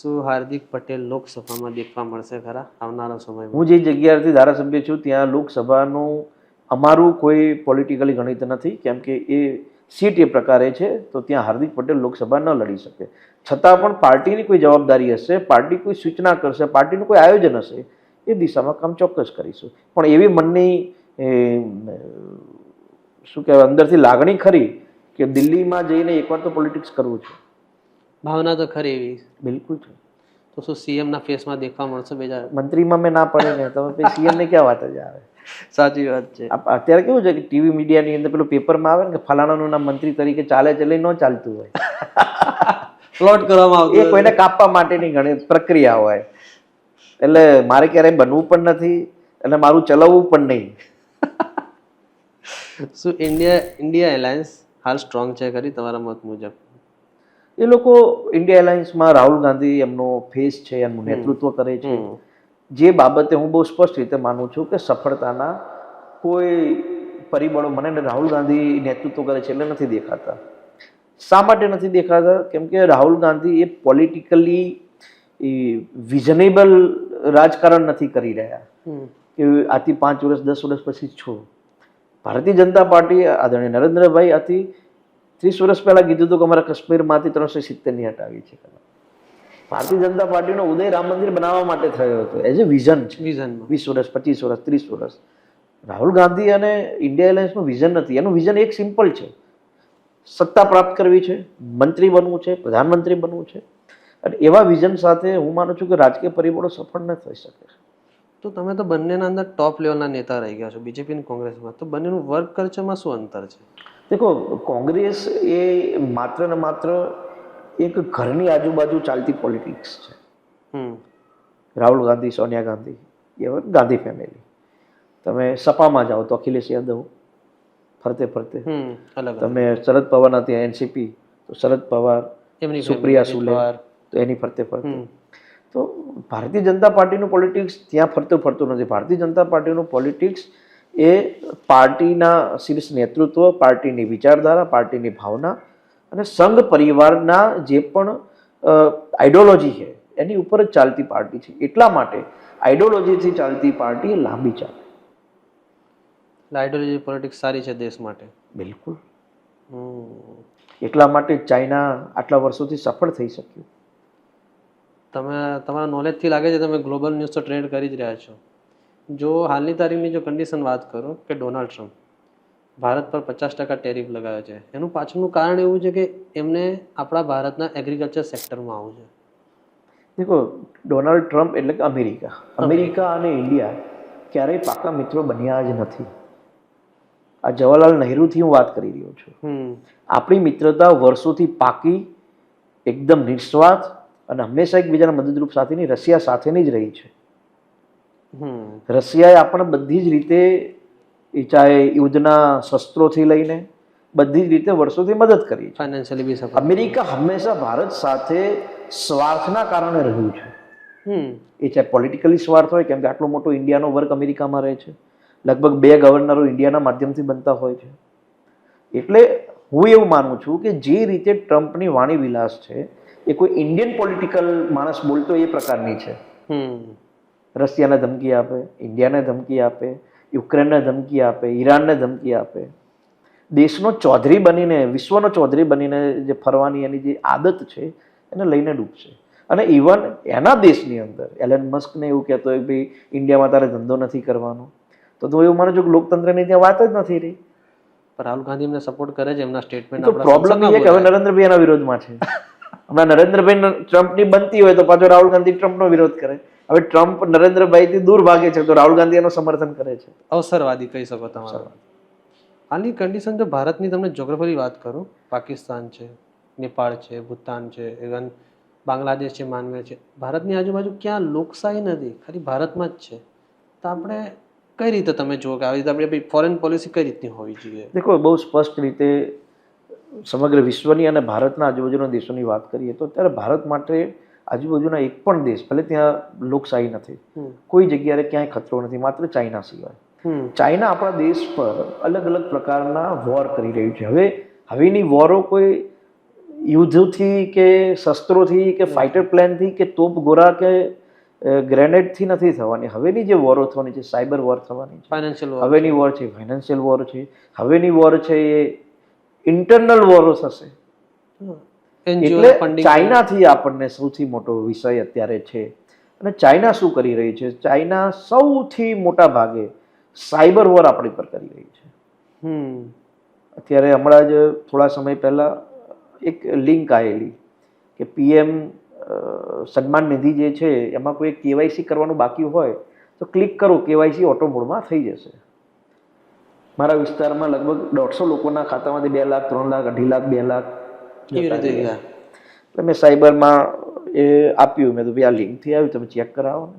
શું હાર્દિક પટેલ લોકસભામાં દેખવા મળશે ખરા? આવનારા સમયમાં. હું જે જગ્યાએથી ધારાસભ્ય છું, ત્યાં લોકસભાનું અમારું કોઈ પોલિટિકલી ગણિત નથી, કેમ કે એ સીટ એ પ્રકારે છે, તો ત્યાં હાર્દિક પટેલ લોકસભા ન લડી શકે. છતાં પણ પાર્ટીની કોઈ જવાબદારી હશે, પાર્ટી કોઈ સૂચના કરશે, પાર્ટીનું કોઈ આયોજન હશે, એ દિશામાં કામ ચોક્કસ કરીશું. પણ એવી મનની શું કહેવાય, અંદરથી લાગણી ખરી કે દિલ્હીમાં જઈને એકવાર તો પોલિટિક્સ કરવું છે. ભાવના તો ખરી એવી. બિલકુલ છે. તો શું સીએમ ના ફેસમાં દેખવા મળશે બે મંત્રીમાં મેં ના પડે ને તમે સીએમ ને ક્યાં વાત જ આવે? સાચી વાત છે. અત્યારે કેવું છે કે ટીવી મીડિયાની અંદર પેલું પેપરમાં આવે ને કે ફલાણાનું નામ મંત્રી તરીકે ચાલે છે એટલે ન ચાલતું હોય. પ્લોટ કરવામાં એ કોઈને કાપવા માટેની ઘણી પ્રક્રિયા હોય. એટલે મારે ક્યારેય બનવું પણ નથી અને મારું ચલાવવું પણ નહીં. શું ઇન્ડિયા ઇન્ડિયા એલાયન્સ હાલ સ્ટ્રોંગ છે ખરી તમારા મત મુજબ? એ લોકો ઇન્ડિયા એલાયન્સમાં રાહુલ ગાંધી એમનો ફેસ છે એમનું નેતૃત્વ કરે છે. જે બાબતે હું બહુ સ્પષ્ટ રીતે માનું છું કે સફળતાના કોઈ પરિબળો મને રાહુલ ગાંધી નેતૃત્વ કરે છે એટલે નથી દેખાતા. શા માટે નથી દેખાતા? કેમ કે રાહુલ ગાંધી એ પોલિટિકલી વિઝનેબલ રાજકારણ નથી કરી રહ્યા. કે આથી પાંચ વર્ષ દસ વર્ષ પછી છું. ભારતીય જનતા પાર્ટી આદરણીય નરેન્દ્રભાઈ આથી ત્રીસ વર્ષ પહેલા કીધું હતું કે અમારા કાશ્મીરમાંથી ત્રણસો સિત્તેરની હટાવી છે. ભારતીય જનતા પાર્ટીનો ઉદય રામ મંદિર બનાવવા માટે થયો હતો. એઝ એ વિઝન છે. વિઝનમાં વીસ વર્ષ પચીસ વર્ષ ત્રીસ વર્ષ. રાહુલ ગાંધી અને ઇન્ડિયા એલાયન્સનું વિઝન નથી. એનું વિઝન એક સિમ્પલ છે. સત્તા પ્રાપ્ત કરવી છે મંત્રી બનવું છે પ્રધાનમંત્રી બનવું છે. અને એવા વિઝન સાથે હું માનું છું કે રાજકીય પરિબળો સફળ ન થઈ શકે. તો તમે તો બંનેના અંદર ટોપ લેવલના નેતા રહી ગયા છો બીજેપી અને કોંગ્રેસમાં. તો બંનેનું વર્ક કલ્ચરમાં શું અંતર છે? દેખો કોંગ્રેસ એ માત્ર ને માત્ર એક ઘરની આજુબાજુ ચાલતી પોલિટિક્સ છે. હમ. રાહુલ ગાંધી સોનિયા ગાંધી એ ગાંધી ફેમિલી તમે સપામાં જાઓ તો અખિલેશ યાદવ ફરતે ફરતે. તમે શરદ પવારના ત્યાં એનસીપી તો શરદ પવાર એમની સુપ્રિયા સુલે તો એની ફરતે ફરતે. તો ભારતીય જનતા પાર્ટીનું પોલિટિક્સ ત્યાં ફરતું ફરતું નથી. ભારતીય જનતા પાર્ટીનું પોલિટિક્સ એ પાર્ટીના શીર્ષ નેતૃત્વ પાર્ટીની વિચારધારા પાર્ટીની ભાવના અને સંઘ પરિવારના જે પણ આઈડિયોલોજી છે એની ઉપર જ ચાલતી પાર્ટી છે. એટલા માટે આઈડિયોલોજીથી ચાલતી પાર્ટી લાંબી ચાલે. આઈડિયોલોજી પોલિટિક્સ સારી છે દેશ માટે? બિલકુલ. એટલા માટે ચાઇના આટલા વર્ષોથી સફળ થઈ શક્યું. તમે તમારા નોલેજથી લાગે છે તમે ગ્લોબલ ન્યૂઝ તો ટ્રેડ કરી જ રહ્યા છો. જો હાલની તારીખની જો કન્ડિશન વાત કરું કે ડોનાલ્ડ ટ્રમ્પ ભારત પર પચાસ ટકા ટેરિફ લગાવ્યો છે. એનું પાછળનું કારણ એવું છે કે એમને આપણા ભારતના એગ્રીકલ્ચર સેક્ટરમાં આવવું છે. દેખો ડોનાલ્ડ ટ્રમ્પ એટલે કે અમેરિકા. અમેરિકા. અને ઇન્ડિયા ક્યારેય પાકા મિત્રો બન્યા જ નથી. આ જવાહરલાલ નહેરુથી હું વાત કરી રહ્યો છું. આપણી મિત્રતા વર્ષોથી પાકી એકદમ નિસ્વાર્થ અને હંમેશા એકબીજાના મદદરૂપ સાથેની રશિયા સાથેની જ રહી છે. હમ. રશિયાએ આપણને બધી જ રીતે એ ચાહે યુદ્ધના શસ્ત્રોથી લઈને બધી જ રીતે વર્ષોથી મદદ કરી ફાઇનાન્શિયલી બી અમેરિકા હંમેશા ભારત સાથે સ્વાર્થના કારણે રહ્યું છે. હમ. એ ચાહે પોલિટિકલી સ્વાર્થ હોય કેમ કે આટલો મોટો ઇન્ડિયાનો વર્ક અમેરિકામાં રહે છે. લગભગ બે ગવર્નરો ઇન્ડિયાના માધ્યમથી બનતા હોય છે. એટલે હું એવું માનું છું કે જે રીતે ટ્રમ્પની વાણી વિલાસ છે એ કોઈ ઇન્ડિયન પોલિટિકલ માણસ બોલતો એ પ્રકારની છે. રશિયાને ધમકી આપે ઇન્ડિયાને ધમકી આપે યુક્રેનને ધમકી આપે ઈરાનને ધમકી આપે. દેશનો ચૌધરી બનીને વિશ્વનો ચૌધરી બનીને જે ફરવાની એની જે આદત છે એને લઈને ડૂબશે. અને ઇવન એના દેશની અંદર એલન મસ્કને એવું કહેતો હોય ભાઈ ઇન્ડિયામાં તારે ધંધો નથી કરવાનો. તો તો એવું માનું છું કે લોકતંત્રની ત્યાં વાત જ નથી રહી? પણ રાહુલ ગાંધી એમને સપોર્ટ કરે છે એમના સ્ટેટમેન્ટ પ્રોબ્લેમ એ કે હવે નરેન્દ્રભાઈ એના વિરોધમાં છે. હમણાં નરેન્દ્રભાઈ ટ્રમ્પની બનતી હોય તો પાછો રાહુલ ગાંધી ટ્રમ્પનો વિરોધ કરે. હવે ટ્રમ્પ નરેન્દ્રભાઈથી દૂર ભાગે છે તો રાહુલ ગાંધી એનું સમર્થન કરે છે. અવસરવાદી કહી શકો તમારા. આની કન્ડિશન જો ભારતની તમને જોગ્રાફીની વાત કરું. પાકિસ્તાન છે નેપાળ છે ભૂતાન છે ઇવન બાંગ્લાદેશ છે માનવે છે. ભારતની આજુબાજુ ક્યાં લોકશાહી નથી ખાલી ભારતમાં જ છે. તો આપણે કઈ રીતે તમે જુઓ કે આવી રીતે આપણે ફોરેન પોલિસી કઈ રીતની હોવી જોઈએ? દેખો બહુ સ્પષ્ટ રીતે સમગ્ર વિશ્વની અને ભારતના આજુબાજુના દેશોની વાત કરીએ તો ત્યારે ભારત માટે આજુબાજુના એક પણ દેશ ભલે ત્યાં લોકશાહી નથી કોઈ જગ્યાએ ક્યાંય ખતરો નથી માત્ર ચાઇના સિવાય. ચાઇના આપણા દેશ પર અલગ અલગ પ્રકારના વોર કરી રહ્યું છે. હવે હવેની વોરો કોઈ યુદ્ધથી કે શસ્ત્રોથી કે ફાઇટર પ્લેનથી કે તોપ ગોરા કે ગ્રેનેડથી નથી થવાની. હવેની જે વોરો થવાની છે સાયબર વોર થવાની છે. ફાઇનાન્શિયલ હવેની વોર છે ફાઇનાન્શિયલ વોર છે. હવેની વોર છે એ ઇન્ટરનલ વોરો થશે. એટલે ચાઇનાથી આપણને સૌથી મોટો વિષય અત્યારે છે. અને ચાઇના શું કરી રહી છે? ચાઇના સૌથી મોટા ભાગે સાયબર વોર આપણી પર કરી રહી છે. હમ. અત્યારે હમણાં જ થોડા સમય પહેલા એક લિંક આવેલી કે પીએમ સન્માન નિધિ જે છે એમાં કોઈ કેવાયસી કરવાનું બાકી હોય તો ક્લિક કરો. કેવાયસી ઓટો મોડમાં થઈ જશે. મારા વિસ્તારમાં લગભગ દોઢસો લોકોના ખાતામાંથી બે લાખ ત્રણ લાખ અઢી લાખ બે લાખ કેવી રીતે ગયા? એટલે મેં સાયબરમાં એ આપ્યું. મેં તો ભાઈ આ લિંકથી આવ્યું. તમે ચેક કરાવો ને.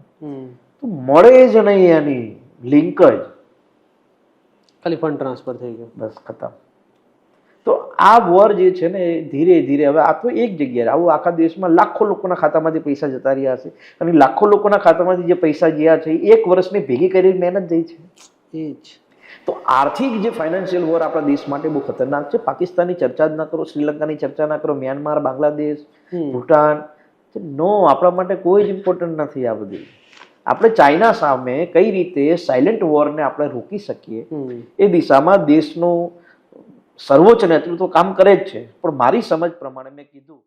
તો મળે જ નહીં એની લિંક જ. ખાલી ફંડ ટ્રાન્સફર થઈ ગયો. બસ ખતમ. તો આ વોર જે છે ને ધીરે ધીરે હવે આ તો એક જગ્યાએ આવું આખા દેશમાં લાખો લોકોના ખાતામાંથી પૈસા જતા રહ્યા છે. અને લાખો લોકોના ખાતામાંથી જે પૈસા ગયા છે એક વર્ષની ભેગી કરી મહેનત જઈ છે. એ જ. તો આર્થિક જે ફાઇનાન્શિયલ વોર આપણા દેશ માટે બહુ ખતરનાક છે. પાકિસ્તાનની ચર્ચા જ ના કરો શ્રીલંકાની ચર્ચા ના કરો મ્યાનમાર બાંગ્લાદેશ ભૂટાન. નો આપણા માટે કોઈ જ ઇમ્પોર્ટન્ટ નથી આ બધું. આપણે ચાઇના સામે કઈ રીતે સાયલેન્ટ વોરને આપણે રોકી શકીએ? એ દિશામાં દેશનું સર્વોચ્ચ નેતૃત્વ કામ કરે જ છે. પણ મારી સમજ પ્રમાણે મેં કીધું